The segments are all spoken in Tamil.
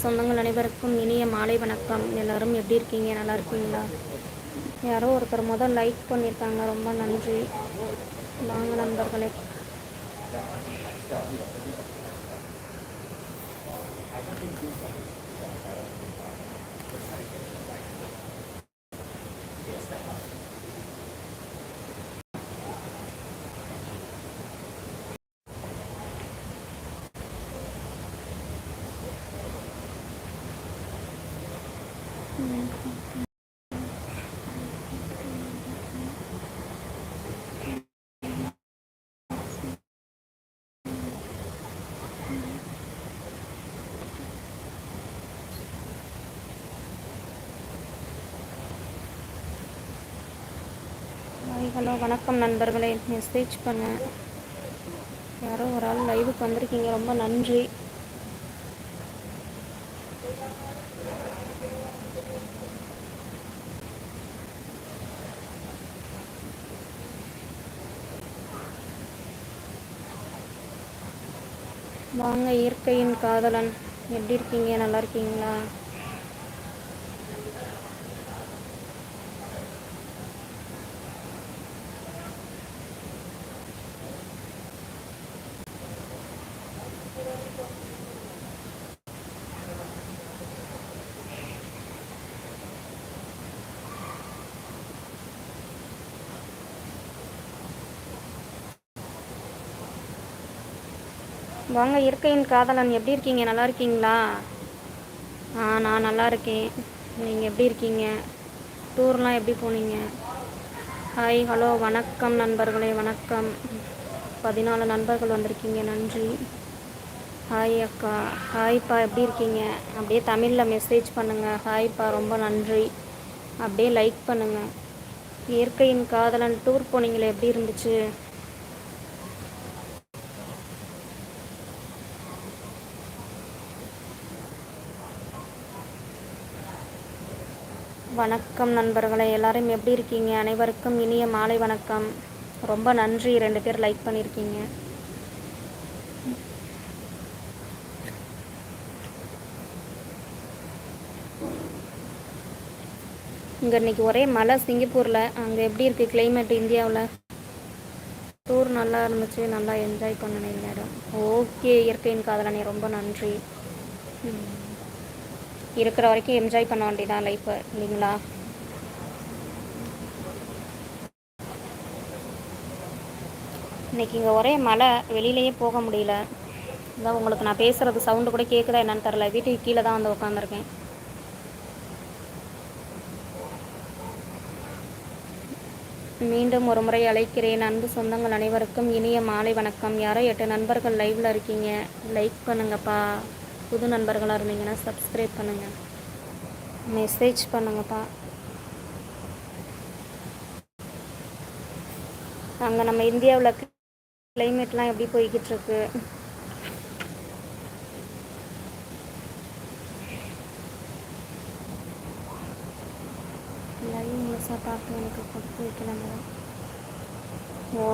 சொந்தங்கள் அனைவருக்கும் இனிய மாலை வணக்கம். எல்லாரும் எப்படி இருக்கீங்க? நல்லா இருக்கீங்களா? யாரோ ஒருத்தர் முதல் லைக் பண்ணியிருக்காங்க. ரொம்ப நன்றி. வாங்க நண்பர்களே. ஹலோ வணக்கம் நண்பர்களே. மெசேஜ் பண்ண யாரோ ஒரு ஆள் லைவுக்கு வந்திருக்கீங்க. ரொம்ப நன்றி. வாங்க இயற்கையின் காதலன். எப்படி இருக்கீங்க? நல்லா இருக்கீங்களா? வாங்க இயற்கையின் காதலன். எப்படி இருக்கீங்க? நல்லா இருக்கீங்களா? ஆ நான் நல்லா இருக்கேன். நீங்கள் எப்படி இருக்கீங்க? டூர்லாம் எப்படி போனீங்க? ஹாய் ஹலோ வணக்கம் நண்பர்களே வணக்கம். பதினாலு நண்பர்கள் வந்திருக்கீங்க நன்றி. ஹாய் அக்கா. ஹாய்ப்பா எப்படி இருக்கீங்க? அப்படியே தமிழில் மெசேஜ் பண்ணுங்கள் ஹாய்ப்பா ரொம்ப நன்றி. அப்படியே லைக் பண்ணுங்கள் இயற்கையின் காதலன் டூர் போனீங்களே எப்படி இருந்துச்சு? வணக்கம் நண்பர்களே எல்லாரும் எப்படி இருக்கீங்க? அனைவருக்கும் இனிய மாலை வணக்கம். ரொம்ப நன்றி ரெண்டு பேர் லைக் பண்ணியிருக்கீங்க இங்கே இன்னைக்கு ஒரே மழை சிங்கப்பூரில். அங்கே எப்படி இருக்குது கிளைமேட் இந்தியாவில்? டூர் நல்லா இருந்துச்சு நல்லா என்ஜாய் பண்ணணும் இடம். ஓகே இயற்கையின் காதலனே ரொம்ப நன்றி. இருக்கிற வரைக்கும் என்ஜாய் பண்ண வேண்டியதான் லைஃப்பை இல்லைங்களா? இன்றைக்கி இங்கே ஒரே மழை வெளியிலேயே போக முடியல. இதான் உங்களுக்கு நான் பேசுகிறது சவுண்டு கூட கேட்குதா என்னன்னு தெரில வீட்டுக்கு கீழே தான் வந்து உட்காந்துருக்கேன் மீண்டும் ஒரு முறை அழைக்கிறேன். அன்பு சொந்தங்கள் அனைவருக்கும் இனிய மாலை வணக்கம். யாரோ எட்டு நண்பர்கள் லைவில் இருக்கீங்க. லைக் பண்ணுங்கப்பா. புது நண்பர்களாக இருந்தீங்கன்னா சப்ஸ்கிரைப் பண்ணுங்கள் மெசேஜ் பண்ணுங்கப்பா. அங்கே நம்ம இந்தியாவில் கிளைமேட்லாம் எப்படி போய்கிட்டு இருக்கு? லைவ் முழுசாக பார்த்து எனக்கு கொடுத்து வைக்கலாங்க ஓ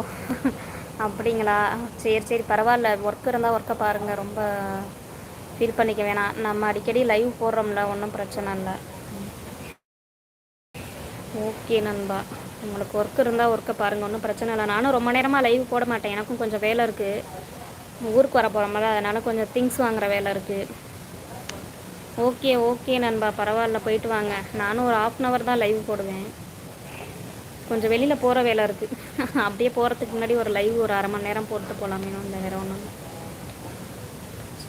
அப்படிங்களா? சரி சரி பரவாயில்ல. ஒர்க் இருந்தால் ஒர்க்கை பாருங்கள் ரொம்ப ஃபீல் பண்ணிக்க வேணாம். நம்ம அடிக்கடி லைவ் போடுறோம்ல ஒன்றும் பிரச்சனை இல்லை. ஓகே நண்பா. உங்களுக்கு ஒர்க் இருந்தால் ஒர்க்கை பாருங்கள் ஒன்றும் பிரச்சனை இல்லை. நானும் ரொம்ப நேரமாக லைவ் போட மாட்டேன். எனக்கும் கொஞ்சம் வேலை இருக்குது ஊருக்கு வர போகிறோம்ல அதனால் கொஞ்சம் திங்ஸ் வாங்குகிற வேலை இருக்குது ஓகே ஓகே நண்பா. பரவாயில்ல போயிட்டு வாங்க. நானும் ஒரு ஆஃப் அன் அவர் தான் லைவ் போடுவேன். கொஞ்சம் வெளியில் போகிற வேலை இருக்குது அப்படியே போகிறதுக்கு முன்னாடி ஒரு லைவ் ஒரு அரை மணி நேரம் போட்டு போகலாமே இந்த வேறு ஒன்றும்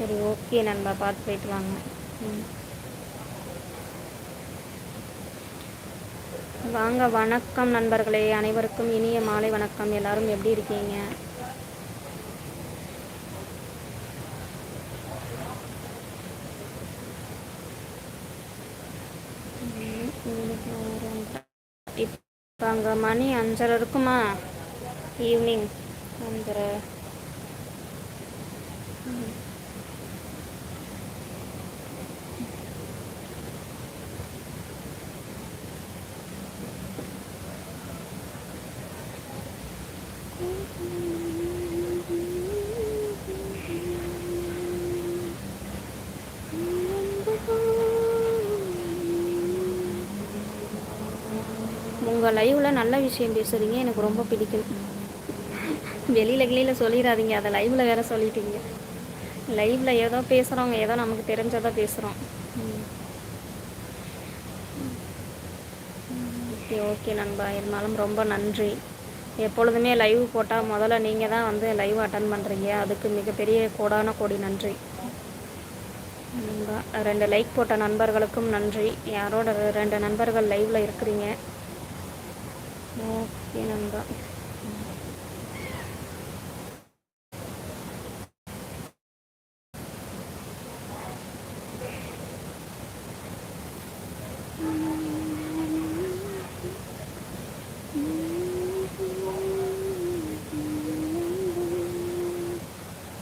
சரி ஓகே நண்பா. பார்த்து போயிட்டு வாங்க. வாங்க வணக்கம் நண்பர்களே. அனைவருக்கும் இனிய மாலை வணக்கம். எல்லாரும் எப்படி இருக்கீங்க? இப்போ அங்கே மணி அஞ்சரை இருக்குமா? ஈவினிங் அஞ்சரை. லைவில் நல்ல விஷயம் பேசுகிறீங்க எனக்கு ரொம்ப பிடிக்கும். வெளியில் கிளியில் சொல்லிடாதீங்க. அதை லைவில் வேறு சொல்லிட்டீங்க. லைவில் ஏதோ பேசுகிறவங்க ஏதோ நமக்கு தெரிஞ்சதை பேசுகிறோம் ஓகே ஓகே நண்பா. இருந்தாலும் ரொம்ப நன்றி. எப்பொழுதுமே லைவ் போட்டால் முதல்ல நீங்கள் தான் வந்து லைவ் அட்டன் பண்ணுறீங்க அதுக்கு மிகப்பெரிய கோடான கோடி நன்றி. நண்பா ரெண்டு லைக் போட்ட நண்பர்களுக்கும் நன்றி. யாரோட ரெண்டு நண்பர்கள் லைவில் இருக்கிறீங்க? ஓகே நண்பா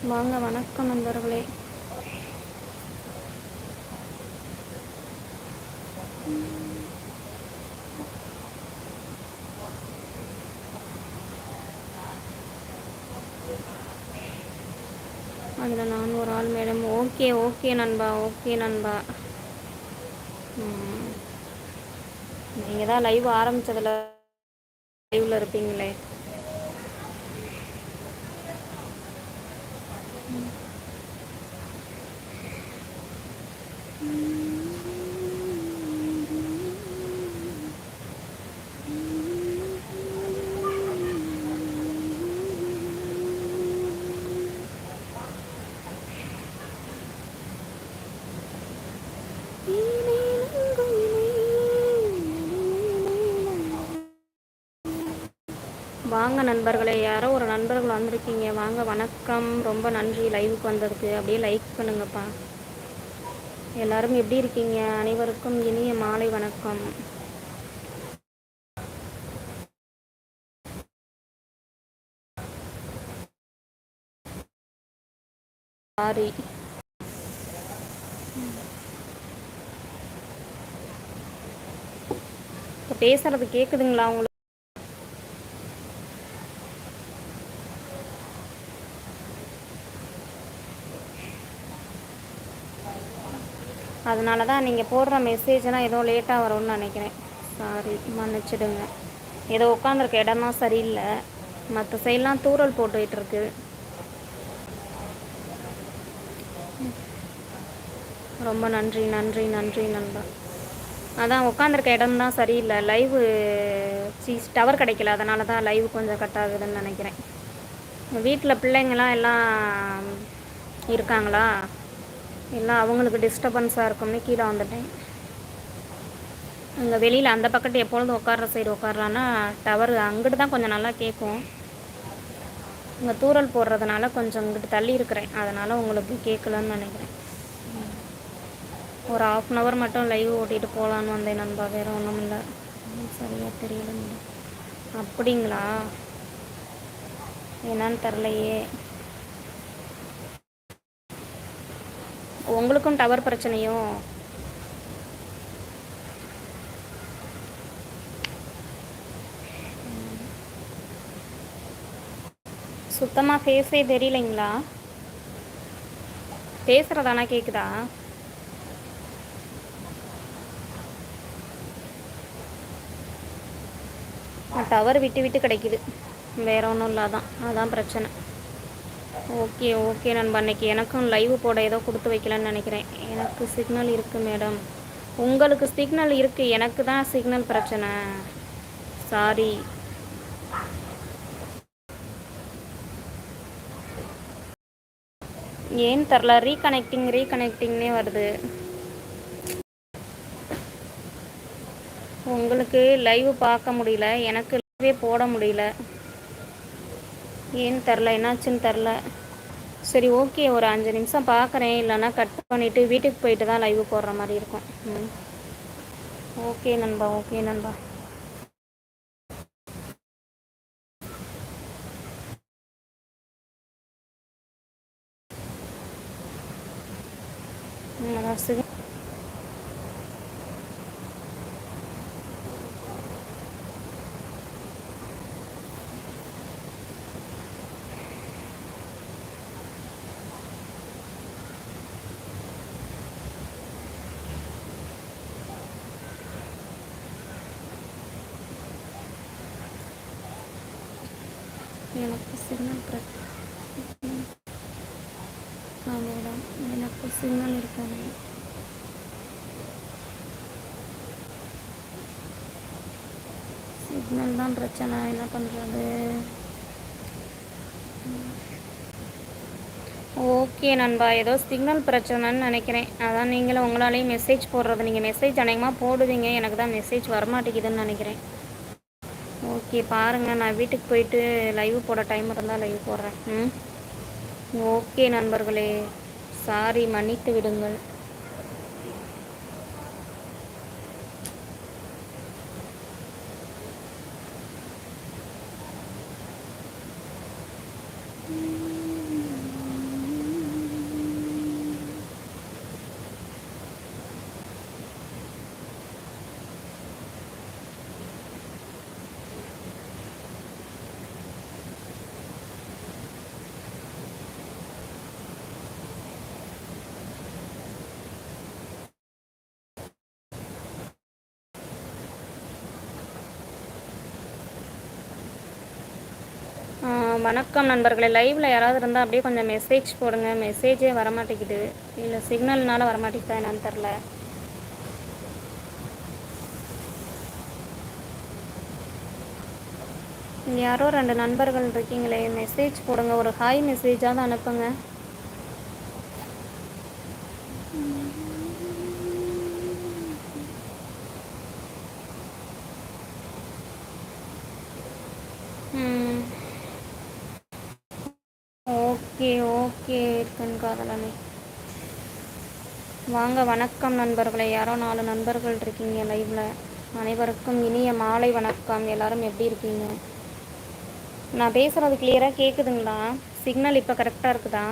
வாங்க வணக்கம் நண்பர்களே அதில் நான் ஒரு ஆள் மேடம் ஓகே ஓகே நண்பா ஓகே நண்பா. நீங்கள் தான் லைவ் ஆரம்பித்ததில் லைவில் இருப்பீங்களே. வாங்க நண்பர்களே யாரோ ஒரு நண்பர்கள் வந்திருக்கீங்க. வாங்க வணக்கம். ரொம்ப நன்றி. லைவுக்கு வந்ததுக்கு. அப்படியே லைக் பண்ணுங்கப்பா. எல்லாரும் எப்படி இருக்கீங்க? அனைவருக்கும் இனிய மாலை வணக்கம். சாரி. இப்போ பேசுறது கேட்குதுங்களா உங்களுக்கு? அதனால தான் நீங்கள் போடுற மெசேஜ்னால் ஏதோ லேட்டாக வரும்னு நினைக்கிறேன். சாரி மன்னிச்சிடுங்க. ஏதோ உட்காந்துருக்க இடம்லாம் சரியில்லை. மற்ற சைட்லாம் தூரல் போட்டுக்கிட்டு ரொம்ப நன்றி நன்றி நன்றி நண்பா. அதான் உட்காந்துருக்க இடம் தான் சரியில்லை. லைவு சீஸ் டவர் கிடைக்கல. அதனால தான் லைவ் கொஞ்சம் கட் ஆகுதுன்னு நினைக்கிறேன். வீட்டில் பிள்ளைங்களாம் எல்லாம் இருக்காங்களா? எல்லாம் அவங்களுக்கு டிஸ்டர்பன்ஸாக இருக்கும்னு கீழே வந்துட்டேன். அங்கே வெளியில் அந்த பக்கத்து எப்பொழுதும் உட்கார்ற சைடு உட்காரலான்னா டவர் அங்கிட்டு தான் கொஞ்சம் நல்லா கேட்கும் இங்கே தூரல் போடுறதுனால கொஞ்சம் இங்கிட்டு தள்ளி இருக்கிறேன். அதனால் உங்களுக்கு கேட்கலன்னு நினைக்கிறேன். ஒரு ஆஃப் அன் ஹவர் மட்டும் லைவ் ஓட்டிகிட்டு போகலான்னு வந்தேன் நண்பா. வேறு ஒன்றும் இல்லை. சரியாக தெரியல அப்படிங்களா? என்னன்னு தெரிலையே உங்களுக்கும் டவர் பிரச்சனையும். சுத்தமாக ஃபேஸே தெரியலைங்களா? பேசுகிறதானா கேட்குதா டவர் விட்டு விட்டு கிடைக்குது. வேற ஒன்றும் இல்லாதான். அதான் பிரச்சனை. ஓகே ஓகே நண்பா. அன்றைக்கி எனக்கும் லைவ் போட ஏதோ கொடுத்து வைக்கலன்னு நினைக்கிறேன். எனக்கு சிக்னல் இருக்குது மேடம் உங்களுக்கு சிக்னல் இருக்குது எனக்கு தான் சிக்னல் பிரச்சனை. சாரி ஏன் தெரில? ரீகனெக்டிங் ரீகனெக்டிங்னே வருது. உங்களுக்கு லைவ் பார்க்க முடியல. எனக்கு லைவே போட முடியல. ஏன்னு தெரில என்னாச்சுன்னு தெரில. சரி ஓகே ஒரு அஞ்சு நிமிஷம் பார்க்குறேன் இல்லைன்னா கட் பண்ணிவிட்டு வீட்டுக்கு போயிட்டு தான் லைவ் போடுற மாதிரி இருக்கும். ம். ஓகே நண்பா ஓகே நண்பா. எனக்கு சிக்னல் பிரச்சனை மேடம் எனக்கு சிக்னல் இருக்காது சிக்னல் தான் பிரச்சனை. என்ன பண்ணுறது ஓகே நண்பா. ஏதோ சிக்னல் பிரச்சனைன்னு நினைக்கிறேன். அதான் நீங்களும் உங்களாலேயும் மெசேஜ் போடுறது. நீங்கள் மெசேஜ் அநேகமாக போடுவீங்க. எனக்கு தான் மெசேஜ் வரமாட்டேங்குதுன்னு நினைக்கிறேன். ஓகே பாருங்கள் நான் வீட்டுக்கு போயிட்டு லைவ் போட டைம் இருந்தால் லைவ் போடுறேன். ம்? ஓகே நண்பர்களே. சாரி மன்னித்து விடுங்கள். வணக்கம் நண்பர்களே. லைவில் யாராவது இருந்தால் அப்படியே கொஞ்சம் மெசேஜ் போடுங்க. மெசேஜே வரமாட்டேங்குது. இல்லை சிக்னல்னால வரமாட்டேங்குதா என்னன்னு தெரில யாரோ ரெண்டு நண்பர்கள் இருக்கீங்களே மெசேஜ் போடுங்க. ஒரு ஹாய் மெசேஜாவது அனுப்புங்க. ஓகே ஓகே வாங்க வணக்கம் நண்பர்களே. யாரோ நாலு நண்பர்கள் இருக்கீங்க லைவில் அனைவருக்கும் இனிய மாலை வணக்கம். எல்லாரும் எப்படி இருக்கீங்க? நான் பேசுகிறது கிளியராக கேட்குதுங்களா சிக்னல் இப்போ கரெக்டாக இருக்குதா?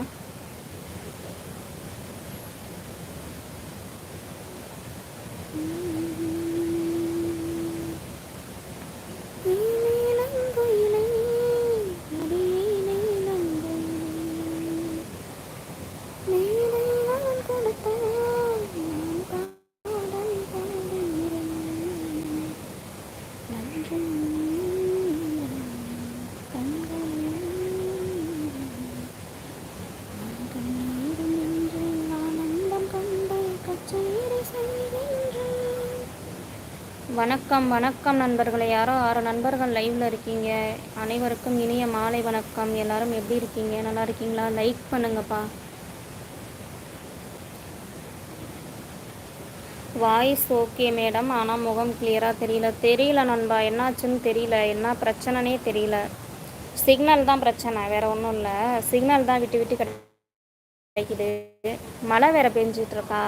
வணக்கம் வணக்கம் நண்பர்களே. யாரோ ஆறு நண்பர்கள் லைவில் இருக்கீங்க. அனைவருக்கும் இனிய மாலை வணக்கம். எல்லாரும் எப்படி இருக்கீங்க? நல்லா இருக்கீங்களா? லைக் பண்ணுங்கப்பா. வாய்ஸ் ஓகே மேடம் ஆனால் முகம் கிளியராக தெரியல. தெரியல நண்பா. என்னாச்சுன்னு தெரியல. என்ன பிரச்சனைனே தெரியல. சிக்னல் தான் பிரச்சனை. வேற ஒன்றும் இல்லை. சிக்னல் தான் விட்டு விட்டு கிடைக்குது. மழை வேற பெஞ்சிட்ருக்கா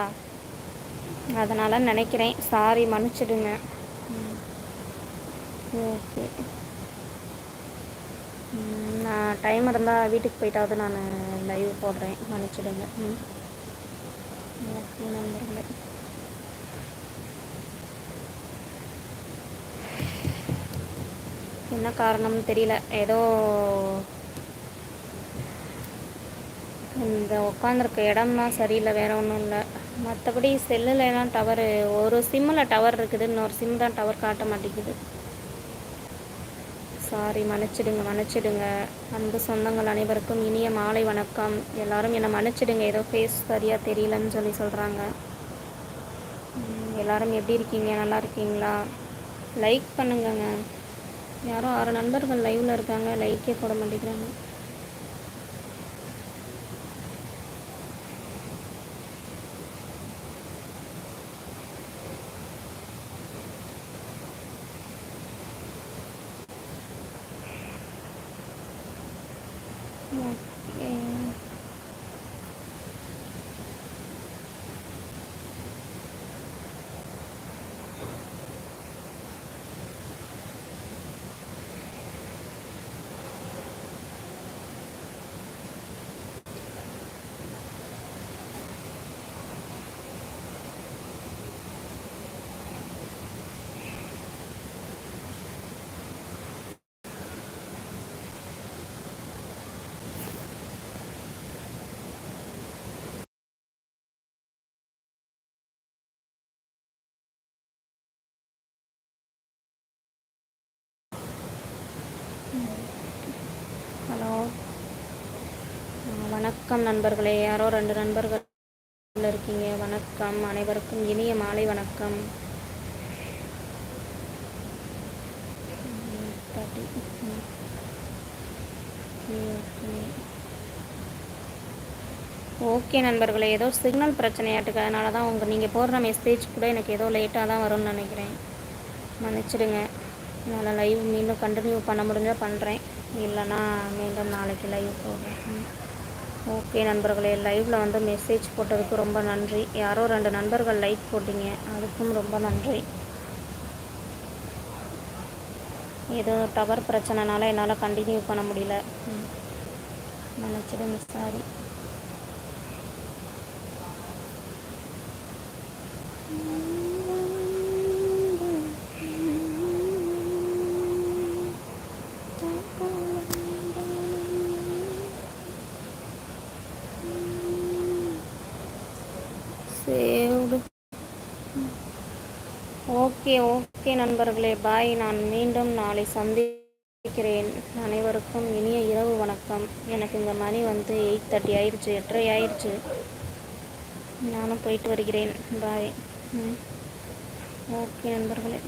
அதனால் நினைக்கிறேன். சாரி மன்னிச்சிடுங்க. ஓகே. நான் டைம் இருந்தால் வீட்டுக்கு போயிட்டாவது நான் லைவ் போடுறேன். மன்னிச்சிடுங்க. ம். ஓகே என்ன காரணம்னு தெரியல. ஏதோ இந்த உட்காந்துருக்க இடம்னா சரியில்லை வேறு ஒன்றும் இல்லை. மற்றபடி செல்லுலலாம் டவரு ஒரு சிம்மில் டவர் இருக்குது. இன்னொரு சிம் தான் டவர் காட்ட மாட்டேங்குது. சாரி மன்னிச்சிடுங்க மன்னிச்சிடுங்க. அன்பு சொந்தங்கள் அனைவருக்கும் இனிய மாலை வணக்கம். எல்லாரும் என்னை மன்னிச்சிடுங்க. ஏதோ ஃபேஸ் சரியாக தெரியலன்னு சொல்லி சொல்கிறாங்க எல்லாரும் எப்படி இருக்கீங்க? நல்லா இருக்கீங்களா? லைக் பண்ணுங்கங்க. யாரோ ஆறு நண்பர்கள் லைவில் இருக்காங்க. லைக்கே போட மாட்டேங்கிறாங்க. வணக்கம் நண்பர்களே. யாரோ ரெண்டு நண்பர்கள் இருக்கீங்க. வணக்கம். அனைவருக்கும் இனிய மாலை வணக்கம். ம், ஓகே நண்பர்களே. ஏதோ சிக்னல் பிரச்சனையாட்டுக்கு அதனால தான் உங்கள் நீங்கள் போடுற மெசேஜ் கூட எனக்கு ஏதோ லேட்டாக தான் வரும்னு நினைக்கிறேன். மன்னிச்சிடுங்க. என்னால் லைவ் மீண்டும் கண்டினியூ பண்ண முடிஞ்சால் பண்ணுறேன் இல்லைன்னா மீண்டும் நாளைக்கு லைவ் போடுறேன். ஓகே நண்பர்களே லைவில் வந்து மெசேஜ் போட்டதுக்கு ரொம்ப நன்றி. யாரோ ரெண்டு நண்பர்கள் லைக் போட்டிங்க. அதுக்கும் ரொம்ப நன்றி. ஏதோ டவர் பிரச்சனைனால என்னால் கண்டினியூ பண்ண முடியல. ம். மன்னிச்சிடுங்க சாரி சேவ்டு ஓகே ஓகே நண்பர்களே பாய். நான் மீண்டும் நாளை சந்திக்கிறேன். அனைவருக்கும் இனிய இரவு வணக்கம். எனக்கு இந்த மணி வந்து எயிட் தேர்ட்டி ஆயிடுச்சு எட்டரை ஆயிடுச்சு நானும் போயிட்டு வருகிறேன். பாய். ம். ஓகே நண்பர்களே.